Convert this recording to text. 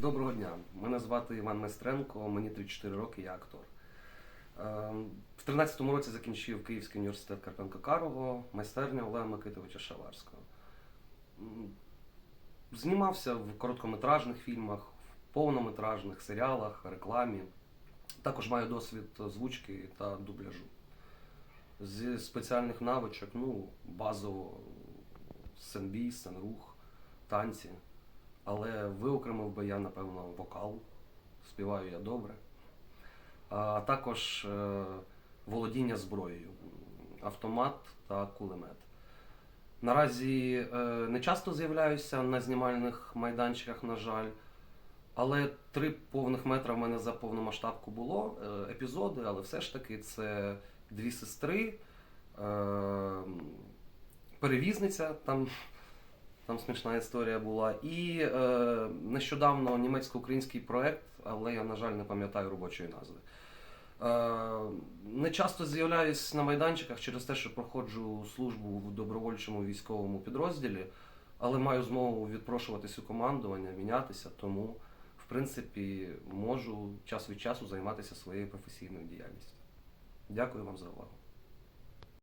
Доброго дня. Мене звати Іван Майстренко, мені 34 роки, я актор. Е, В 13-му році закінчив Київський університет Карпенка Карого, майстерня Олега Микитовича Шаварського. Знімався в короткометражних фільмах, в повнометражних серіалах, рекламі. Також маю досвід озвучки та дубляжу. Зі спеціальних навичок, ну, базово сценбій, сценрух, танці. Але виокремив би я, напевно, вокал. Співаю я добре. А також е, володіння зброєю, автомат та кулемет. Наразі е, не часто з'являюся на знімальних майданчиках, на жаль. Але три повних метра в мене за повномасштабку було е, епізоди, але все ж таки це дві сестри, е, перевізниця, там, там смішна історія була. І е, нещодавно німецько-український проект, але я, на жаль, не пам'ятаю робочої назви. Е, не часто з'являюсь на майданчиках через те, що проходжу службу в добровольчому військовому підрозділі, але маю змогу відпрошуватись у командування, мінятися, тому, в принципі, можу час від часу займатися своєю професійною діяльністю. Дякую вам за увагу.